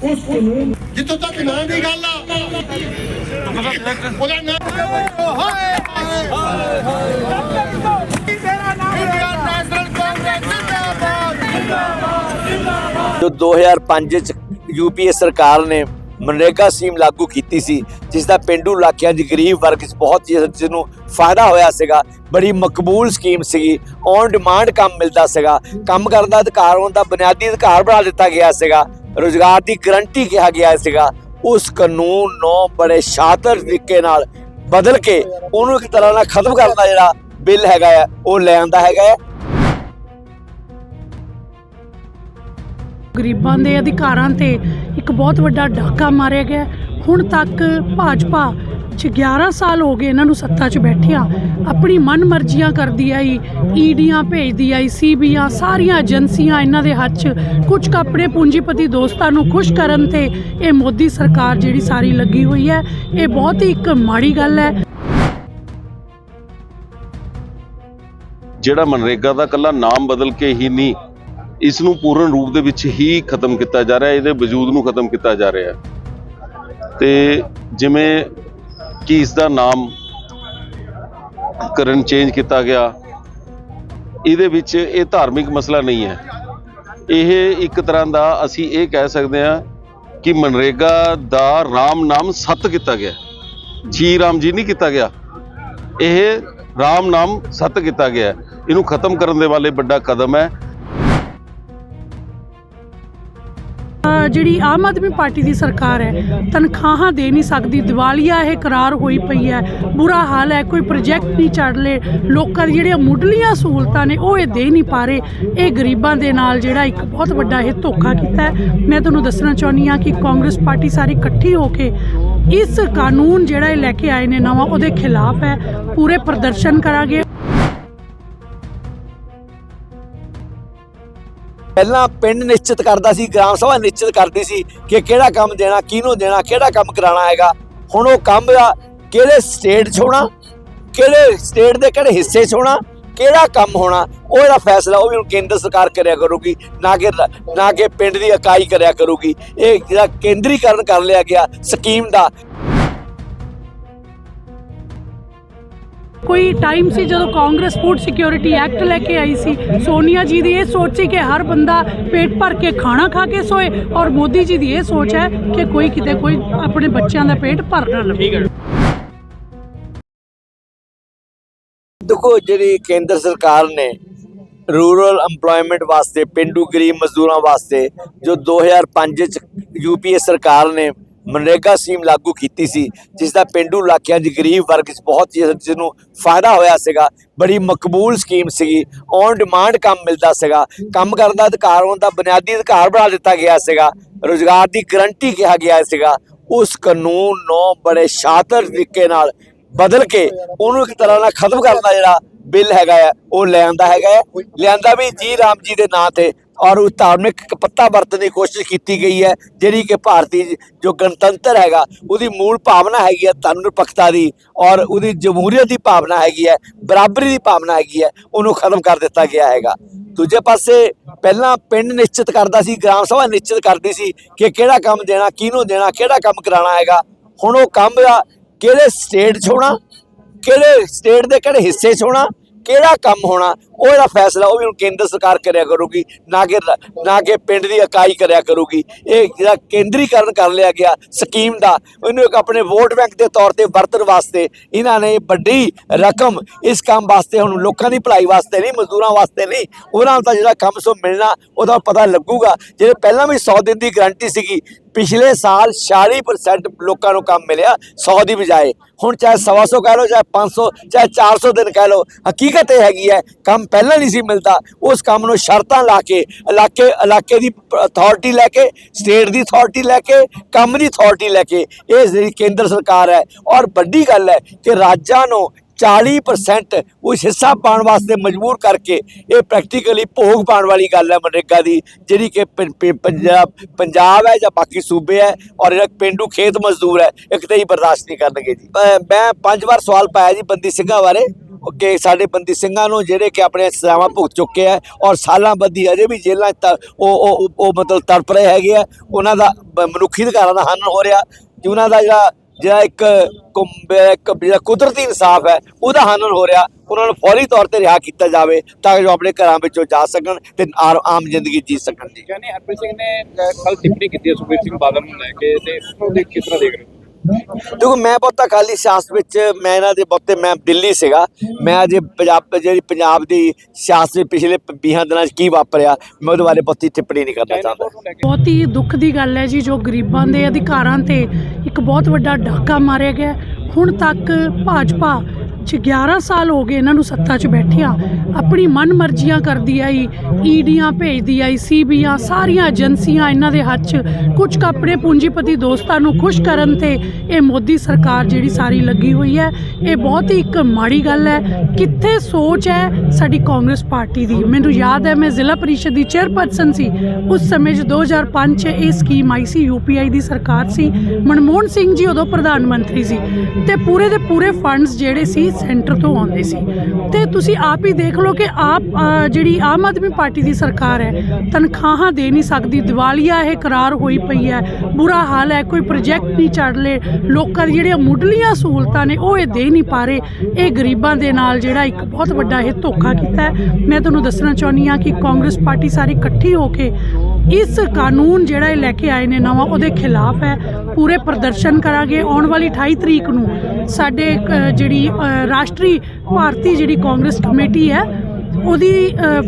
ਉਸ ਕਾਨੂੰਨ ਜਿੱਥੋਂ ਤੱਕ ਨਾਂ ਦੀ ਗੱਲ ਆ। ਉਹਦਾ ਨਾਂ ਇੰਡੀਅਨ ਨੈਸ਼ਨਲ ਕਾਂਗਰਸ ਜਿੰਦਾਬਾਦ ਜੋ 2005 ਚ ਯੂਪੀਏ ਸਰਕਾਰ ਨੇ ਮਨਰੇਗਾ ਸਕੀਮ ਲਾਗੂ ਕੀਤੀ ਸੀ ਜਿਸ ਦਾ ਪਿੰਡੂ ਇਲਾਕਿਆਂ 'ਚ ਗਰੀਬ ਵਰਗ 'ਚ ਬਹੁਤ ਹੀ ਜਿਸ ਨੂੰ ਫਾਇਦਾ ਹੋਇਆ ਸੀਗਾ ਬੜੀ ਮਕਬੂਲ ਸਕੀਮ ਸੀਗੀ ਔਨ ਡਿਮਾਂਡ ਕੰਮ ਮਿਲਦਾ ਸੀਗਾ ਕੰਮ ਕਰਨ ਦਾ ਅਧਿਕਾਰ ਹੋਣ ਦਾ ਬੁਨਿਆਦੀ ਅਧਿਕਾਰ ਬਣਾ ਦਿੱਤਾ ਗਿਆ ਸੀਗਾ। ਰੋਜ਼ਗਾਰ ਦੀ ਗਰੰਟੀ ਕਿਹਾ ਗਿਆ ਸੀਗਾ, ਉਸ ਕਾਨੂੰਨ ਨੂੰ ਬੜੇ ਸ਼ਾਤਰ ਤਰੀਕੇ ਨਾਲ ਬਦਲ ਕੇ ਉਹਨੂੰ ਇੱਕ ਤਰ੍ਹਾਂ ਨਾਲ ਖਤਮ ਕਰਨ ਦਾ ਜਿਹੜਾ ਬਿੱਲ ਹੈਗਾ ਆ, ਉਹ ਲੈ ਆਂਦਾ ਹੈਗਾ ਆ। ਗਰੀਬਾਂ ਦੇ ਅਧਿਕਾਰਾਂ ਤੇ ਇੱਕ ਬਹੁਤ ਵੱਡਾ ਡਾਕਾ ਮਾਰਿਆ ਗਿਆ। ਹੁਣ ਤੱਕ ਭਾਜਪਾ 11 ਸਾਲ ਹੋ ਗਏ ਇਹਨਾਂ ਨੂੰ ਸੱਤਾ 'ਚ ਬੈਠਿਆਂ। ਆਪਣੀ ਮਨਮਰਜ਼ੀਆਂ ਕਰਦੀ ਆਈ ਈਡੀਆਂ ਭੇਜਦੀ ਆਈ ਸੀਬੀਆਂ ਸਾਰੀਆਂ ਏਜੰਸੀਆਂ ਇਹਨਾਂ ਦੇ ਹੱਥ 'ਚ। ਕੁਝ ਆਪਣੇ ਪੂੰਜੀਪਤੀ ਦੋਸਤਾਂ ਨੂੰ ਖੁਸ਼ ਕਰਨ ਤੇ ਇਹ ਮੋਦੀ ਸਰਕਾਰ ਜਿਹੜੀ ਸਾਰੀ ਲੱਗੀ ਹੋਈ ਹੈ, ਇਹ ਬਹੁਤ ਹੀ ਇੱਕ ਮਾੜੀ ਗੱਲ ਹੈ। ਜਿਹੜਾ ਮਨਰੇਗਾ ਦਾ ਕੱਲਾ ਨਾਮ ਬਦਲ ਕੇ ਹੀ ਨਹੀਂ, ਇਸ ਨੂੰ ਪੂਰਨ ਰੂਪ ਦੇ ਵਿੱਚ ਹੀ ਖਤਮ ਕੀਤਾ ਜਾ ਰਿਹਾ ਹੈ ਇਹਦੇ ਵਜੂਦ ਨੂੰ ਖਤਮ ਕੀਤਾ ਜਾ ਰਿਹਾ। ਹੈ ਤੇ ਜਿਵੇਂ ਕਿ ਇਸ ਦਾ ਨਾਮ ਕਰਨ ਚੇਂਜ ਕੀਤਾ ਗਿਆ। ਇਹਦੇ ਵਿੱਚ ਇਹ ਧਾਰਮਿਕ ਮਸਲਾ ਨਹੀਂ ਹੈ। ਇਹ ਇੱਕ ਤਰ੍ਹਾਂ ਦਾ ਅਸੀਂ ਇਹ ਕਹਿ ਸਕਦੇ ਹਾਂ ਕਿ ਮਨਰੇਗਾ ਦਾ ਰਾਮ ਨਾਮ ਸੱਤ ਕੀਤਾ ਗਿਆ। ਜੀ ਰਾਮ ਜੀ ਨਹੀਂ ਕੀਤਾ ਗਿਆ। ਇਹ ਰਾਮ ਨਾਮ ਸੱਤ ਕੀਤਾ ਗਿਆ। ਇਹਨੂੰ ਖਤਮ ਕਰਨ ਦੇ ਵਾਲੇ ਵੱਡਾ ਕਦਮ ਹੈ। ਜਿਹੜੀ ਆਮ ਆਦਮੀ ਪਾਰਟੀ ਦੀ ਸਰਕਾਰ ਹੈ, ਤਨਖਾਹਾਂ ਦੇ ਨਹੀਂ ਸਕਦੀ, ਦਿਵਾਲੀਆ ਇਹ ਕਰਾਰ ਹੋਈ ਪਈ ਹੈ, ਬੁਰਾ ਹਾਲ ਹੈ, ਕੋਈ ਪ੍ਰੋਜੈਕਟ ਨਹੀਂ ਚੱਲ ਰਹੇ ਲੋਕਾਂ ਦੀ ਜਿਹੜੀਆਂ ਮੁੱਢਲੀਆਂ ਸਹੂਲਤਾਂ ਨੇ, ਉਹ ਇਹ ਦੇ ਨਹੀਂ ਪਾ ਰਹੇ। ਇਹ ਗਰੀਬਾਂ ਦੇ ਨਾਲ ਜਿਹੜਾ ਇੱਕ ਬਹੁਤ ਵੱਡਾ ਇਹ ਧੋਖਾ ਕੀਤਾ ਮੈਂ ਤੁਹਾਨੂੰ ਦੱਸਣਾ ਚਾਹੁੰਦੀ ਹਾਂ ਕਿ ਕਾਂਗਰਸ ਪਾਰਟੀ ਸਾਰੀ ਇਕੱਠੀ ਹੋ ਕੇ ਇਸ ਕਾਨੂੰਨ ਜਿਹੜਾ ਇਹ ਲੈ ਕੇ ਆਏ ਨੇ ਨਵਾਂ, ਉਹਦੇ ਖਿਲਾਫ ਹੈ। ਪੂਰੇ ਪ੍ਰਦਰਸ਼ਨ ਕਰਾਂਗੇ। ਪਹਿਲਾਂ ਪਿੰਡ ਨਿਸ਼ਚਿਤ ਕਰਦਾ ਸੀ, ਗ੍ਰਾਮ ਸਭਾ ਨਿਸ਼ਚਿਤ ਕਰਦੀ ਸੀ ਕਿ ਕਿਹੜਾ ਕੰਮ ਦੇਣਾ, ਕਿਹਨੂੰ ਦੇਣਾ, ਕਿਹੜਾ ਕੰਮ ਕਰਾਉਣਾ ਹੈਗਾ। ਹੁਣ ਉਹ ਕੰਮ ਦਾ ਕਿਹੜੇ ਸਟੇਟ 'ਚ ਹੋਣਾ, ਕਿਹੜੇ ਸਟੇਟ ਦੇ ਕਿਹੜੇ ਹਿੱਸੇ 'ਚ ਹੋਣਾ, ਕਿਹੜਾ ਕੰਮ ਹੋਣਾ, ਉਹ ਇਹਦਾ ਫੈਸਲਾ ਉਹ ਵੀ ਹੁਣ ਕੇਂਦਰ ਸਰਕਾਰ ਕਰਿਆ ਕਰੂਗੀ, ਨਾ ਕਿ ਨਾ ਕਿ ਪਿੰਡ ਦੀ ਇਕਾਈ ਕਰਿਆ ਕਰੂਗੀ। ਇਹ ਜਿਹੜਾ ਕੇਂਦਰੀਕਰਨ ਕਰ ਲਿਆ ਗਿਆ ਸਕੀਮ ਦਾ ਕੋਈ ਟਾਈਮ ਸੀ ਜਦੋਂ ਕਾਂਗਰਸ ਫੂਡ ਸਿਕਿਉਰਿਟੀ ਐਕਟ ਲੈ ਕੇ ਆਈ ਸੀ? ਸੋਨੀਆ ਜੀ ਦੀ ਇਹ ਸੋਚ ਸੀ ਕਿ ਹਰ ਬੰਦਾ ਪੇਟ ਭਰ ਕੇ ਖਾਣਾ ਖਾ ਕੇ ਸੋਏ ਔਰ ਮੋਦੀ ਜੀ ਦੀ ਇਹ ਸੋਚ ਹੈ ਕਿ ਕੋਈ ਕਿਤੇ ਕੋਈ ਆਪਣੇ ਬੱਚਿਆਂ ਦਾ ਪੇਟ ਭਰ ਨਾ ਲਵੇ। ਦੇਖੋ ਜਿਹੜੀ ਕੇਂਦਰ ਸਰਕਾਰ ਨੇ ਰੂਰਲ EMPLOYMENT ਵਾਸਤੇ ਪਿੰਡੂ ਗਰੀਬ ਮਜ਼ਦੂਰਾਂ ਵਾਸਤੇ ਜੋ 2005 ਚ ਯੂਪੀਏ ਸਰਕਾਰ ਨੇ ਮਨਰੇਗਾ ਸਕੀਮ ਲਾਗੂ ਕੀਤੀ ਸੀ ਜਿਸ ਦਾ ਪਿੰਡੂ ਇਲਾਕਿਆਂ 'ਚ ਗਰੀਬ ਵਰਗ 'ਚ ਬਹੁਤ ਹੀ ਫਾਇਦਾ ਹੋਇਆ ਸੀਗਾ, ਬੜੀ ਮਕਬੂਲ ਸਕੀਮ ਸੀਗੀ ਔਨ ਡਿਮਾਂਡ ਕੰਮ ਮਿਲਦਾ ਸੀਗਾ, ਕੰਮ ਕਰਨ ਦਾ ਅਧਿਕਾਰ ਹੋਣ ਦਾ ਬੁਨਿਆਦੀ ਅਧਿਕਾਰ ਬਣਾ ਦਿੱਤਾ ਗਿਆ ਸੀਗਾ, ਰੋਜ਼ਗਾਰ ਦੀ ਗਰੰਟੀ ਕਿਹਾ ਗਿਆ ਸੀਗਾ, ਉਸ ਕਾਨੂੰਨ ਨੂੰ ਬੜੇ ਸ਼ਾਤਰ ਤਰੀਕੇ ਨਾਲ ਬਦਲ ਕੇ ਉਹਨੂੰ ਇੱਕ ਤਰ੍ਹਾਂ ਨਾਲ ਖਤਮ ਕਰਨ ਦਾ ਜਿਹੜਾ ਬਿੱਲ ਹੈਗਾ ਆ, ਉਹ ਲਿਆਂਦਾ ਹੈਗਾ ਆ, ਲਿਆਂਦਾ ਵੀ ਜੀ ਰਾਮ ਜੀ ਦੇ ਨਾਂ ਤੇ ਔਰ ਉਹ ਧਾਰਮਿਕ ਇੱਕ ਪੱਤਾ ਵਰਤਣ ਦੀ ਕੋਸ਼ਿਸ਼ ਕੀਤੀ ਗਈ ਹੈ, ਜਿਹੜੀ ਕਿ ਭਾਰਤੀ ਜੋ ਗਣਤੰਤਰ ਹੈਗਾ, ਉਹਦੀ ਮੂਲ ਭਾਵਨਾ ਹੈਗੀ ਹੈ ਧਰਨਿਰਪੱਖਤਾ ਦੀ ਔਰ ਉਹਦੀ ਜਮਹੂਰੀਅਤ ਦੀ ਭਾਵਨਾ ਹੈਗੀ ਹੈ, ਬਰਾਬਰੀ ਦੀ ਭਾਵਨਾ ਹੈਗੀ ਹੈ, ਉਹਨੂੰ ਖਤਮ ਕਰ ਦਿੱਤਾ ਗਿਆ ਹੈਗਾ। ਦੂਜੇ ਪਾਸੇ ਪਹਿਲਾਂ ਪਿੰਡ ਨਿਸ਼ਚਿਤ ਕਰਦਾ ਸੀ, ਗ੍ਰਾਮ ਸਭਾ ਨਿਸ਼ਚਿਤ ਕਰਦੀ ਸੀ ਕਿ ਕਿਹੜਾ ਕੰਮ ਦੇਣਾ, ਕਿਹਨੂੰ ਦੇਣਾ, ਕਿਹੜਾ ਕੰਮ ਕਰਾਉਣਾ ਹੈਗਾ। ਹੁਣ ਉਹ ਕੰਮ ਦਾ ਕਿਹੜੇ ਸਟੇਟ 'ਚ ਹੋਣਾ, ਕਿਹੜੇ ਸਟੇਟ ਦੇ ਕਿਹੜੇ ਹਿੱਸੇ 'ਚ ਹੋਣਾ, ਕਿਹੜਾ ਕੰਮ ਹੋਣਾ ਉਹ ਜਿਹੜਾ ਫੈਸਲਾ, ਉਹ ਵੀ ਹੁਣ ਕੇਂਦਰ ਸਰਕਾਰ ਕਰਿਆ ਕਰੂਗੀ, ਨਾ ਕਿ ਨਾ ਕਿ ਪਿੰਡ ਦੀ ਇਕਾਈ ਕਰਿਆ ਕਰੂਗੀ। ਇਹ ਜਿਹੜਾ ਕੇਂਦਰੀਕਰਨ ਕਰ ਲਿਆ ਗਿਆ ਸਕੀਮ ਦਾ, ਉਹਨੂੰ ਇੱਕ ਆਪਣੇ ਵੋਟ ਬੈਂਕ ਦੇ ਤੌਰ ਤੇ ਵਰਤਣ ਵਾਸਤੇ, ਇਹਨਾਂ ਨੇ ਵੱਡੀ ਰਕਮ ਇਸ ਕੰਮ ਵਾਸਤੇ, ਹੁਣ ਲੋਕਾਂ ਦੀ ਭਲਾਈ ਵਾਸਤੇ ਨਹੀਂ, ਮਜ਼ਦੂਰਾਂ ਵਾਸਤੇ ਨਹੀਂ, ਉਹਨਾਂ ਨੂੰ ਤਾਂ ਜਿਹੜਾ ਕੰਮ ਸੋ ਮਿਲਣਾ, ਉਹਦਾ ਪਤਾ ਲੱਗੂਗਾ। ਜਿਹੜੇ ਪਹਿਲਾਂ ਵੀ 100 ਦਿਨ ਦੀ ਗਾਰੰਟੀ ਸੀਗੀ, ਪਿਛਲੇ ਸਾਲ 46% ਲੋਕਾਂ ਨੂੰ ਕੰਮ ਮਿਲਿਆ 100 ਦੀ ਬਜਾਏ। ਹੁਣ ਚਾਹੇ 100 ਕਹਿ ਲਓ, ਚਾਹੇ 500 ਚਾਹੇ 400 ਦਿਨ ਕਹਿ ਲਓ, ਹਕੀਕਤ ਇਹ ਹੈਗੀ ਹੈ, ਕੰਮ ਪਹਿਲਾਂ ਨਹੀਂ ਸੀ ਮਿਲਦਾ, ਉਸ ਕੰਮ ਨੂੰ ਸ਼ਰਤਾਂ ਲਾ ਕੇ, ਇਲਾਕੇ ਇਲਾਕੇ ਦੀ ਅਥਾਰਟੀ ਲੈ ਕੇ ਸਟੇਟ ਦੀ ਅਥਾਰਟੀ ਲੈ ਕੇ, ਕੰਮ ਦੀ ਅਥਾਰਟੀ ਲੈ ਕੇ, ਇਹ ਜਿਹੜੀ ਕੇਂਦਰ ਸਰਕਾਰ ਹੈ, ਔਰ ਵੱਡੀ ਗੱਲ ਹੈ ਕਿ ਰਾਜਾਂ ਨੂੰ 40% ਉਸ ਹਿੱਸਾ ਪਾਉਣ ਵਾਸਤੇ ਮਜਬੂਰ ਕਰਕੇ, ਇਹ ਪ੍ਰੈਕਟੀਕਲੀ ਭੋਗ ਪਾਉਣ ਵਾਲੀ ਗੱਲ ਹੈ ਮਨਰੇਗਾ ਦੀ, ਜਿਹੜੀ ਕਿ ਪੰ- ਪੰ- ਪੰਜਾਬ ਪੰਜਾਬ ਹੈ ਜਾਂ ਬਾਕੀ ਸੂਬੇ ਹੈ, ਔਰ ਜਿਹੜਾ ਪਿੰਡੂ ਖੇਤ ਮਜ਼ਦੂਰ ਹੈ, ਇੱਕ ਤੇ ਹੀ ਬਰਦਾਸ਼ਤ ਨਹੀਂ ਕਰਨਗੇ ਜੀ। ਮੈਂ ਪੰਜ ਵਾਰ ਸਵਾਲ ਪਾਇਆ ਜੀ ਬੰਦੀ ਸਿੰਘਾਂ ਬਾਰੇ। ਕਿ ਸਾਡੇ ਬੰਦੀ ਸਿੰਘਾਂ ਨੂੰ ਜਿਹੜੇ ਕਿ ਆਪਣੇ ਸਜ਼ਾਵਾਂ ਭੁਗਤ ਚੁੱਕੇ ਆ ਔਰ ਸਾਲਾਂ ਬੱਧੀ ਅਜੇ ਵੀ ਜੇਲ੍ਹਾਂ 'ਚ ਉਹ ਉਹ, ਉਹ- ਮਤਲਬ ਤੜਪ ਰਹੇ ਹੈਗੇ ਆ, ਉਹਨਾਂ ਦਾ ਮਨੁੱਖੀ ਅਧਿਕਾਰਾਂ ਦਾ ਹਨਨ ਹੋ ਰਿਹਾ ਕਿ ਉਹਨਾਂ ਦਾ ਜਿਹੜਾ ਜਿਹੜਾ ਇੱਕ ਇੱਕ ਜਿਹੜਾ ਕੁਦਰਤੀ ਇਨਸਾਫ ਹੈ, ਉਹਦਾ ਹਨਨ ਹੋ ਰਿਹਾ, ਉਹਨਾਂ ਨੂੰ ਫੌਰੀ ਤੌਰ ਤੇ ਰਿਹਾ ਕੀਤਾ ਜਾਵੇ ਤਾਂ ਕਿ ਉਹ ਆਪਣੇ ਘਰਾਂ ਵਿੱਚੋਂ ਜਾ ਸਕਣ ਤੇ ਆਰ- ਆਮ ਜ਼ਿੰਦਗੀ ਜੀ ਸਕਣ ਜੀ। ਕਹਿੰਦੇ ਹਰਪ੍ਰੀਤ ਸਿੰਘ ਨੇ ਕੱਲ ਟਿੱਪਣੀ ਕੀਤੀ ਸੁਖਬੀਰ ਸਿੰਘ ਬਾਦਲ ਨੂੰ ਲੈ ਕੇ, ਤੇ ਉਸਨੂੰ ਦੇਖ ਕਿਸ ਤਰ੍ਹਾਂ ਦੇਖ ਰਹੇ ਦੇਖੋ, ਮੈਂ ਬਹੁਤਾ ਅਕਾਲੀ ਸਿਆਸਤ ਵਿੱਚ ਮੈਂ ਇਹਨਾਂ ਦੇ ਬਹੁਤੇ, ਮੈਂ ਦਿੱਲੀ ਸੀਗਾ। ਮੈਂ ਅਜੇ ਪੰਜਾਬ, ਜਿਹੜੀ ਪੰਜਾਬ ਦੀ ਸਿਆਸਤ ਵਿੱਚ ਪਿਛਲੇ 20 ਦਿਨਾਂ 'ਚ ਕੀ ਵਾਪਰਿਆ, ਮੈਂ ਉਹਦੇ ਬਾਰੇ ਬਹੁਤੀ ਟਿੱਪਣੀ ਨਹੀਂ ਕਰਨਾ ਚਾਹੁੰਦਾ। ਬਹੁਤ ਹੀ ਦੁੱਖ ਦੀ ਗੱਲ ਹੈ ਜੀ, ਜੋ ਗਰੀਬਾਂ ਦੇ ਅਧਿਕਾਰਾਂ ਤੇ ਇੱਕ ਬਹੁਤ ਵੱਡਾ ਡਾਕਾ ਮਾਰਿਆ ਗਿਆ। ਹੁਣ ਤੱਕ ਭਾਜਪਾ 11 ਸਾਲ ਹੋ ਗਏ ਇਹਨਾਂ ਨੂੰ ਸੱਤਾ 'ਚ ਬੈਠਿਆਂ। ਆਪਣੀ ਮਨਮਰਜ਼ੀਆਂ ਕਰਦੀ ਆਈ ਈਡੀਆਂ ਭੇਜਦੀ ਆਈ ਸੀਬੀਆਂ ਸਾਰੀਆਂ ਏਜੰਸੀਆਂ ਇਹਨਾਂ ਦੇ ਹੱਥ 'ਚ। ਕੁਝ ਕੁ ਆਪਣੇ ਪੂੰਜੀਪਤੀ ਦੋਸਤਾਂ ਨੂੰ ਖੁਸ਼ ਕਰਨ ਤੇ ਇਹ ਮੋਦੀ ਸਰਕਾਰ ਜਿਹੜੀ ਸਾਰੀ ਲੱਗੀ ਹੋਈ ਹੈ, ਇਹ ਬਹੁਤ ਹੀ ਇੱਕ ਮਾੜੀ ਗੱਲ ਹੈ। ਕਿੱਥੇ ਸੋਚ ਹੈ ਸਾਡੀ ਕਾਂਗਰਸ ਪਾਰਟੀ ਦੀ? ਮੈਨੂੰ ਯਾਦ ਹੈ ਮੈਂ ਜ਼ਿਲ੍ਹਾ ਪਰਿਸ਼ਦ ਦੀ ਚੇਅਰਪਰਸਨ ਸੀ। ਉਸ ਸਮੇਂ 'ਚ 2005 'ਚ ਇਹ ਸਕੀਮ ਆਈ ਸੀ ਯੂਪੀਆਈ ਦੀ ਸਰਕਾਰ ਸੀ। ਮਨਮੋਹਨ ਸਿੰਘ ਜੀ ਉਦੋਂ ਪ੍ਰਧਾਨ ਮੰਤਰੀ ਸੀ। ਤੇ ਪੂਰੇ ਦੇ ਪੂਰੇ ਫੰਡਸ ਜਿਹੜੇ ਸੀ ਸੈਂਟਰ ਤੋਂ ਆਉਂਦੇ ਸੀ। ਤੇ ਤੁਸੀਂ ਆਪ ਹੀ ਦੇਖ ਲਓ ਕਿ ਆਪ ਜਿਹੜੀ ਆਮ ਆਦਮੀ ਪਾਰਟੀ ਦੀ ਸਰਕਾਰ ਹੈ, ਤਨਖਾਹਾਂ ਦੇ ਨਹੀਂ ਸਕਦੀ, ਦਿਵਾਲੀਆ ਇਹ ਕਰਾਰ ਹੋਈ ਪਈ ਹੈ, ਬੁਰਾ ਹਾਲ ਹੈ, ਕੋਈ ਪ੍ਰੋਜੈਕਟ ਨਹੀਂ ਚੱਲ ਰਹੇ ਲੋਕਾਂ ਦੀ ਜਿਹੜੀਆਂ ਮੁੱਢਲੀਆਂ ਸਹੂਲਤਾਂ ਨੇ, ਉਹ ਇਹ ਦੇ ਨਹੀਂ ਪਾ ਰਹੇ। ਇਹ ਗਰੀਬਾਂ ਦੇ ਨਾਲ ਜਿਹੜਾ ਇੱਕ ਬਹੁਤ ਵੱਡਾ ਇਹ ਧੋਖਾ ਕੀਤਾ ਹੈ। ਮੈਂ ਤੁਹਾਨੂੰ ਦੱਸਣਾ ਚਾਹੁੰਦੀ ਹਾਂ ਕਿ ਕਾਂਗਰਸ ਪਾਰਟੀ ਸਾਰੀ ਇਕੱਠੀ ਹੋ ਕੇ ਇਸ ਕਾਨੂੰਨ ਜਿਹੜਾ ਇਹ ਲੈ ਕੇ ਆਏ ਨੇ ਨਵਾਂ, ਉਹਦੇ ਖਿਲਾਫ ਹੈ। ਪੂਰੇ ਪ੍ਰਦਰਸ਼ਨ ਕਰਾਂਗੇ। ਆਉਣ ਵਾਲੀ 28 ਤਰੀਕ ਨੂੰ ਸਾਡੇ ਜਿਹੜੀ ਰਾਸ਼ਟਰੀ ਭਾਰਤੀ ਜਿਹੜੀ ਕਾਂਗਰਸ ਕਮੇਟੀ ਹੈ, ਉਹਦੀ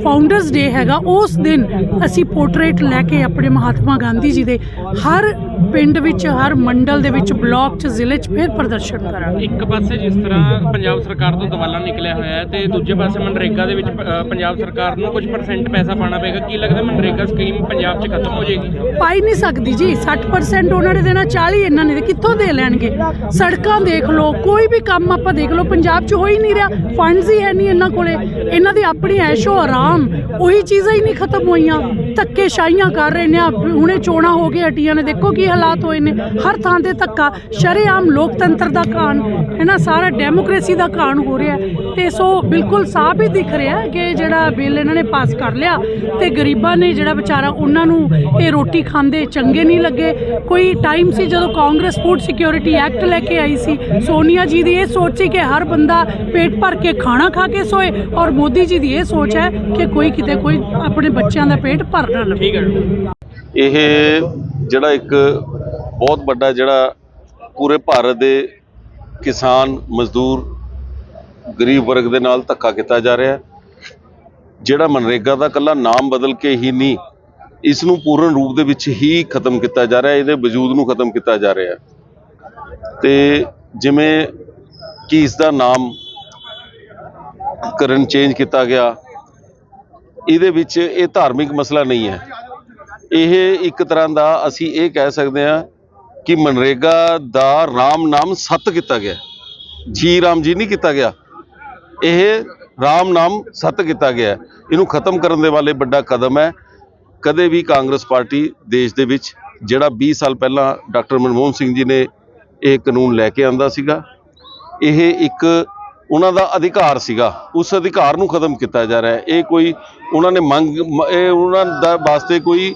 ਫਾਊਂਡਰਸ ਡੇ ਹੈਗਾ। ਉਸ ਦਿਨ ਅਸੀਂ ਪੋਰਟਰੇਟ ਲੈ ਕੇ ਆਪਣੇ ਮਹਾਤਮਾ ਗਾਂਧੀ ਜੀ ਦੇ ਹਰ ਪਿੰਡ ਵਿੱਚ ਹਰ ਮੰਡਲ ਦੇ ਵਿੱਚ ਬਲਾਕ 'ਚ ਜ਼ਿਲ੍ਹੇ 'ਚ ਫਿਰ ਪ੍ਰਦਰਸ਼ਨ ਕਰਾਂਗੇ। ਇੱਕ ਪਾਸੇ ਜਿਸ ਤਰ੍ਹਾਂ ਪੰਜਾਬ ਸਰਕਾਰ ਤੋਂ ਦਵਾਲਾ ਨਿਕਲਿਆ ਹੋਇਆ ਹੈ ਤੇ ਦੂਜੇ ਪਾਸੇ ਮਨਰੇਗਾ ਦੇ ਵਿੱਚ ਅ, ਪੰਜਾਬ ਸਰਕਾਰ ਨੂੰ ਕੁਝ ਪਰਸੈਂਟ ਪੈਸਾ ਪਾਣਾ ਪਏਗਾ। ਕੀ ਲੱਗਦਾ ਮਨਰੇਗਾ ਸਕੀਮ ਪੰਜਾਬ 'ਚ ਖਤਮ ਹੋ ਜਾਏਗੀ? ਪਾਈ ਨਹੀਂ ਸਕਦੀ ਜੀ। 60% ਉਹਨਾਂ ਨੇ ਦੇਣਾ 40 ਇਹਨਾਂ ਨੇ ਦੇ ਕਿੱਥੋਂ ਦੇ ਲੈਣਗੇ? ਸੜਕਾਂ ਦੇਖ ਲਓ ਕੋਈ ਵੀ ਕੰਮ ਆਪਾਂ ਦੇਖ ਲਓ ਪੰਜਾਬ 'ਚ ਹੋ ਹੀ ਨਹੀਂ ਰਿਹਾ। ਫੰਡਸ ਹੀ ਹੈ ਨਹੀਂ ਇਹਨਾਂ ਕੋਲੇ। ਇਹਨਾਂ ਦੀ ਆਪਣੀ ਐਸ਼ੋ ਆਰਾਮ ਉਹੀ ਚੀਜ਼ਾਂ ਹੀ ਨਹੀਂ ਖਤਮ ਹੋਈਆਂ। ਧੱਕੇ ਸ਼ਾਹੀਆਂ ਕਰ ਰਹੇ ਨੇ। ਹੁਣੇ ਚੋਣਾਂ ਹੋ ਕੇ ਹਟੀਆਂ ਨੇ। ਦੇਖੋ ਕੀ ਹਾਲਾਤ ਹੋਏ ਨੇ। ਹਰ ਥਾਂ ਤੇ ਧੱਕਾ। ਸ਼ਰੇਆਮ ਲੋਕਤੰਤਰ ਦਾ ਕਾਨ ਹੈ ਨਾ ਸਾਰਾ ਡੈਮੋਕ੍ਰੇਸੀ ਦਾ ਕਾਨ ਹੋ ਰਿਹਾ ਤੇ ਸੋ ਬਿਲਕੁਲ ਸਾਫ਼ ਹੀ ਦਿਖ ਰਿਹਾ ਕਿ ਜਿਹੜਾ ਬਿੱਲ ਇਹਨਾਂ ਨੇ ਪਾਸ ਕਰ ਲਿਆ ਤੇ ਗਰੀਬਾਂ ਨੇ ਜਿਹੜਾ ਵਿਚਾਰਾ, ਉਹਨਾਂ ਨੂੰ ਇਹ ਰੋਟੀ ਖਾਂਦੇ ਚੰਗੇ ਨਹੀਂ ਲੱਗੇ। ਕੋਈ ਟਾਈਮ ਸੀ ਜਦੋਂ ਕਾਂਗਰਸ ਫੂਡ ਸਿਕਿਉਰਿਟੀ ਐਕਟ ਲੈ ਕੇ ਆਈ ਸੀ। ਸੋਨੀਆ ਜੀ ਦੀ ਇਹ ਸੋਚ ਸੀ ਕਿ ਹਰ ਬੰਦਾ ਪੇਟ ਭਰ ਕੇ ਖਾਣਾ ਖਾ ਕੇ ਸੋਏ ਔਰ ਮੋਦੀ ਜੀ ਦੀ ਇਹ ਸੋਚ ਹੈ ਕਿ ਕੋਈ ਕਿਤੇ ਕੋਈ ਆਪਣੇ ਬੱਚਿਆਂ ਦਾ ਪੇਟ ਭਰ ਨਾ ਲਵੇ। ਇਹ ਜਿਹੜਾ ਇੱਕ ਬਹੁਤ ਵੱਡਾ ਜਿਹੜਾ ਪੂਰੇ ਭਾਰਤ ਦੇ ਕਿਸਾਨ, ਮਜ਼ਦੂਰ, ਗਰੀਬ ਵਰਗ ਦੇ ਨਾਲ ਧੱਕਾ ਕੀਤਾ ਜਾ ਰਿਹਾ ਹੈ। ਜਿਹੜਾ ਮਨਰੇਗਾ ਦਾ ਕੱਲਾ ਨਾਮ ਬਦਲ ਕੇ ਹੀ ਨਹੀਂ, ਇਸ ਨੂੰ ਪੂਰਨ ਰੂਪ ਦੇ ਵਿੱਚ ਹੀ ਖਤਮ ਕੀਤਾ ਜਾ ਰਿਹਾ ਹੈ, ਇਹਦੇ ਵਜੂਦ ਨੂੰ ਖਤਮ ਕੀਤਾ ਜਾ ਰਿਹਾ ਹੈ। ਤੇ ਜਿਵੇਂ ਕਿ ਇਸ ਦਾ ਨਾਮ ਕਰਨ ਚੇਂਜ ਕੀਤਾ ਗਿਆ, ਇਹਦੇ ਵਿੱਚ ਇਹ ਧਾਰਮਿਕ ਮਸਲਾ ਨਹੀਂ ਹੈ। ਇਹ ਇੱਕ ਤਰ੍ਹਾਂ ਦਾ ਅਸੀਂ ਇਹ ਕਹਿ ਸਕਦੇ ਹਾਂ ਕਿ ਮਨਰੇਗਾ ਦਾ ਰਾਮ ਨਾਮ ਸੱਤ ਕੀਤਾ ਗਿਆ ਜੀ ਰਾਮ ਜੀ ਨਹੀਂ ਕੀਤਾ ਗਿਆ। ਇਹ ਰਾਮ ਨਾਮ ਸੱਤ ਕੀਤਾ ਗਿਆ ਇਹਨੂੰ ਖਤਮ ਕਰਨ ਦੇ ਵਾਲੇ ਵੱਡਾ ਕਦਮ ਹੈ। ਕਦੇ ਵੀ ਕਾਂਗਰਸ ਪਾਰਟੀ ਦੇਸ਼ ਦੇ ਵਿੱਚ, ਜਿਹੜਾ 20 ਸਾਲ ਪਹਿਲਾਂ ਡਾਕਟਰ ਮਨਮੋਹਨ ਸਿੰਘ ਜੀ ਨੇ ਇਹ ਕਾਨੂੰਨ ਲੈ ਕੇ ਆਂਦਾ ਸੀਗਾ, ਇਹ ਇੱਕ ਉਹਨਾਂ ਦਾ ਅਧਿਕਾਰ ਸੀਗਾ। ਉਸ ਅਧਿਕਾਰ ਨੂੰ ਖਤਮ ਕੀਤਾ ਜਾ ਰਿਹਾ ਹੈ। ਇਹ ਕੋਈ, ਉਹਨਾਂ ਨੇ ਮੰਗ ਇਹ ਉਹਨਾਂ ਦਾ ਵਾਸਤੇ ਕੋਈ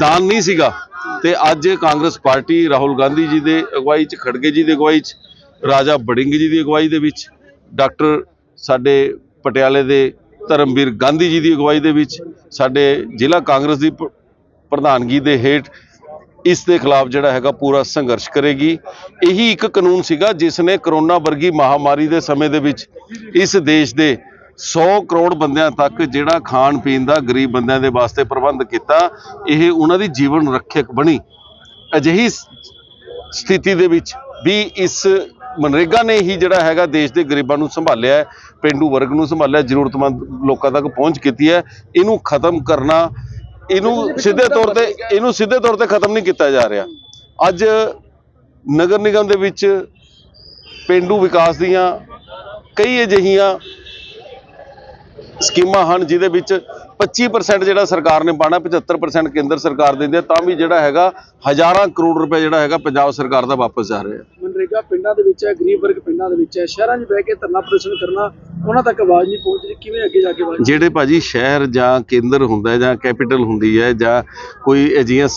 ਦਾਨ ਨਹੀਂ ਸੀਗਾ। ਤੇ ਅੱਜ ਕਾਂਗਰਸ ਪਾਰਟੀ ਰਾਹੁਲ ਗਾਂਧੀ ਜੀ ਦੇ ਅਗਵਾਈ 'ਚ, ਖੜਗੇ ਜੀ ਦੀ ਅਗਵਾਈ 'ਚ, ਰਾਜਾ ਬੜਿੰਗ ਜੀ ਦੀ ਅਗਵਾਈ ਦੇ ਵਿੱਚ, ਡਾਕਟਰ ਸਾਡੇ ਪਟਿਆਲੇ ਦੇ ਧਰਮਵੀਰ ਗਾਂਧੀ ਜੀ ਦੀ ਅਗਵਾਈ ਦੇ ਵਿੱਚ, ਸਾਡੇ ਜ਼ਿਲ੍ਹਾ ਕਾਂਗਰਸ ਦੀ ਪ੍ਰਧਾਨਗੀ ਦੇ ਹੇਠ ਇਸ ਦੇ ਖਿਲਾਫ ਜਿਹੜਾ ਹੈਗਾ ਪੂਰਾ ਸੰਘਰਸ਼ ਕਰੇਗੀ। ਇਹੀ ਇੱਕ ਕਾਨੂੰਨ ਸੀਗਾ ਜਿਸ ਨੇ ਕਰੋਨਾ ਵਰਗੀ ਮਹਾਮਾਰੀ ਦੇ ਸਮੇਂ ਦੇ ਵਿੱਚ ਇਸ ਦੇਸ਼ ਦੇ 100 ਕਰੋੜ ਬੰਦਿਆਂ ਤੱਕ ਜਿਹੜਾ ਖਾਣ ਪੀਣ ਦਾ ਗਰੀਬ ਬੰਦਿਆਂ ਦੇ ਵਾਸਤੇ ਪ੍ਰਬੰਧ ਕੀਤਾ ਇਹ ਉਹਨਾਂ ਦੀ ਜੀਵਨ ਰੱਖਿਅਕ ਬਣੀ। ਅਜਿਹੀ ਸਥਿਤੀ ਦੇ ਵਿੱਚ ਵੀ ਇਸ ਮਨਰੇਗਾ ਨੇ ਹੀ ਜਿਹੜਾ ਹੈਗਾ ਦੇਸ਼ ਦੇ ਗਰੀਬਾਂ ਨੂੰ ਸੰਭਾਲਿਆ ਹੈ ਪਿੰਡੂ ਵਰਗ ਨੂੰ ਸੰਭਾਲਿਆ ਜ਼ਰੂਰਤਮੰਦ ਲੋਕਾਂ ਤੱਕ ਪਹੁੰਚ ਕੀਤੀ ਹੈ। ਇਹਨੂੰ ਖਤਮ ਕਰਨਾ ਇਹਨੂੰ ਸਿੱਧੇ ਤੌਰ ਤੇ ਇਹਨੂੰ ਸਿੱਧੇ ਤੌਰ ਤੇ ਖਤਮ ਨਹੀਂ ਕੀਤਾ ਜਾ ਰਿਹਾ। ਅੱਜ ਨਗਰ ਨਿਗਮ ਦੇ ਵਿੱਚ ਪਿੰਡੂ ਵਿਕਾਸ ਦੀਆਂ ਕਈ ਅਜਿਹੀਆਂ ਸਕੀਮਾਂ ਹਨ ਜਿਹਦੇ ਵਿੱਚ 25% ਜਿਹੜਾ ਸਰਕਾਰ ਨੇ ਪਾਣਾ 75% ਕੇਂਦਰ ਸਰਕਾਰ ਦਿੰਦੀ ਹੈ ਤਾਂ ਵੀ ਜਿਹੜਾ ਹੈਗਾ ਹਜ਼ਾਰਾਂ ਕਰੋੜ ਰੁਪਏ ਜਿਹੜਾ ਹੈਗਾ ਪੰਜਾਬ ਸਰਕਾਰ ਦਾ ਵਾਪਸ ਜਾ ਰਿਹਾ ਹੈ। ਮਨਰੇਗਾ ਪਿੰਡਾਂ ਦੇ ਵਿੱਚ ਹੈ ਗਰੀਬ ਵਰਗ ਪਿੰਡਾਂ ਦੇ ਵਿੱਚ ਹੈ ਸ਼ਹਿਰਾਂ 'ਚ ਬਹਿ ਕੇ ਧਰਨਾ ਪ੍ਰਦਰਸ਼ਨ ਕਰਨਾ ਉਹਨਾਂ ਤੱਕ ਆਵਾਜ਼ ਨਹੀਂ ਪਹੁੰਚ ਰਹੀ ਕਿਵੇਂ ਅੱਗੇ ਜਾ ਕੇ ਆਵਾਜ਼ ਜਿਹੜੇ ਭਾਜੀ ਸ਼ਹਿਰ ਜਾਂ ਕੇਂਦਰ ਹੁੰਦਾ ਜਾਂ ਕੈਪੀਟਲ ਹੁੰਦੀ ਹੈ ਜਾਂ ਕੋਈ ਅਜਿਹੀਆਂ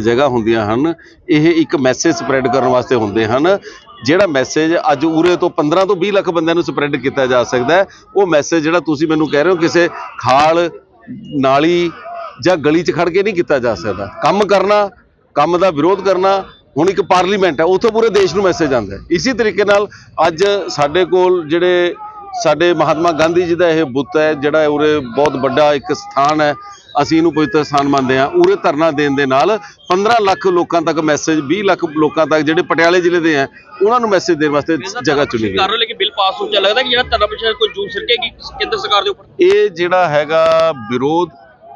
ਜਗ੍ਹਾ ਹੁੰਦੀਆਂ ਹਨ ਇਹ ਇੱਕ ਮੈਸੇਜ ਸਪਰੈਡ ਕਰਨ ਵਾਸਤੇ ਹੁੰਦੇ ਹਨ। ਜਿਹੜਾ ਮੈਸੇਜ ਅੱਜ ਉਰੇ ਤੋਂ 15 ਤੋਂ 20 ਲੱਖ ਬੰਦਿਆਂ ਨੂੰ ਸਪਰੈਡ ਕੀਤਾ ਜਾ ਸਕਦਾ ਹੈ, ਉਹ ਮੈਸੇਜ ਜਿਹੜਾ ਤੁਸੀਂ ਮੈਨੂੰ ਕਹਿ ਰਹੇ ਹੋ ਕਿਸੇ ਖਾਲ, ਨਾਲੀ ਜਾਂ ਗਲੀ 'ਚ ਖੜ ਕੇ ਨਹੀਂ ਕੀਤਾ ਜਾ ਸਕਦਾ। ਕੰਮ ਕਰਨਾ, ਕੰਮ ਦਾ ਵਿਰੋਧ ਕਰਨਾ, ਹੁਣ ਇੱਕ ਪਾਰਲੀਮੈਂਟ ਹੈ, ਉੱਥੋਂ ਪੂਰੇ ਦੇਸ਼ ਨੂੰ ਮੈਸੇਜ ਆਉਂਦਾ ਹੈ। ਇਸੇ ਤਰੀਕੇ ਨਾਲ ਅੱਜ ਸਾਡੇ ਕੋਲ ਜਿਹੜੇ ਸਾਡੇ ਮਹਾਤਮਾ ਗਾਂਧੀ ਜੀ ਦਾ ਇਹ ਬੁੱਤ ਹੈ, ਜਿਹੜਾ ਉਰੇ ਬਹੁਤ ਵੱਡਾ ਇੱਕ ਸਥਾਨ ਹੈ ਅਸੀਂ ਇਹਨੂੰ ਪਵਿੱਤਰ ਸਥਾਨ ਮੰਨਦੇ ਹਾਂ। ਉਰੇ ਧਰਨਾ ਦੇਣ ਦੇ ਨਾਲ 15 ਲੱਖ ਲੋਕਾਂ ਤੱਕ ਮੈਸੇਜ 20 ਲੱਖ ਲੋਕਾਂ ਤੱਕ ਜਿਹੜੇ ਪਟਿਆਲੇ ਜ਼ਿਲ੍ਹੇ ਦੇ ਹੈ ਉਹਨਾਂ ਨੂੰ ਮੈਸੇਜ ਦੇਣ ਵਾਸਤੇ ਜਗ੍ਹਾ ਚੁਣੀ ਗਈ। ਕਰ ਲੈ ਕਿ ਬਿੱਲ ਪਾਸ ਹੋ ਚੱਲ ਲੱਗਦਾ ਕਿ ਜਿਹੜਾ ਧਰਨਾ ਪਿਛੇ ਕੋਈ ਜੂਸ ਸਰਕੇਗੀ ਕੇਂਦਰ ਸਰਕਾਰ ਦੇ ਉੱਪਰ? ਇਹ ਜਿਹੜਾ ਹੈਗਾ ਵਿਰੋਧ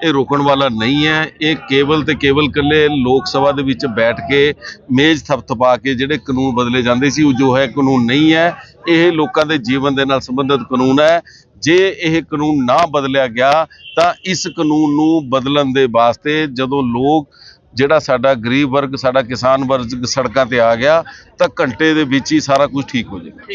ਇਹ ਰੋਕਣ ਵਾਲਾ ਨਹੀਂ ਹੈ। ਇਹ ਕੇਵਲ ਤੇ ਕੇਵਲ ਇਕੱਲੇ ਲੋਕ ਸਭਾ ਦੇ ਵਿੱਚ ਬੈਠ ਕੇ ਮੇਜ਼ ਥਪਥਪਾ ਕੇ ਜਿਹੜੇ ਕਾਨੂੰਨ ਬਦਲੇ ਜਾਂਦੇ ਸੀ ਉਹ ਜੋ ਹੈ ਕਾਨੂੰਨ ਨਹੀਂ ਹੈ। ਇਹ ਲੋਕਾਂ ਦੇ ਜੀਵਨ ਦੇ ਨਾਲ ਸੰਬੰਧਿਤ ਕਾਨੂੰਨ ਹੈ। ਜੇ ਇਹ ਕਾਨੂੰਨ ਨਾ ਬਦਲਿਆ ਗਿਆ, ਤਾਂ ਇਸ ਕਾਨੂੰਨ ਨੂੰ ਬਦਲਣ ਦੇ ਵਾਸਤੇ ਜਦੋਂ ਲੋਕ ਜਿਹੜਾ ਸਾਡਾ ਗਰੀਬ ਵਰਗ, ਸਾਡਾ ਕਿਸਾਨ ਵਰਗ ਸੜਕਾਂ ਤੇ ਆ ਗਿਆ, ਤਾਂ ਘੰਟੇ ਦੇ ਵਿੱਚ ਹੀ ਸਾਰਾ ਕੁਝ ਠੀਕ ਹੋ ਜਾਏਗਾ।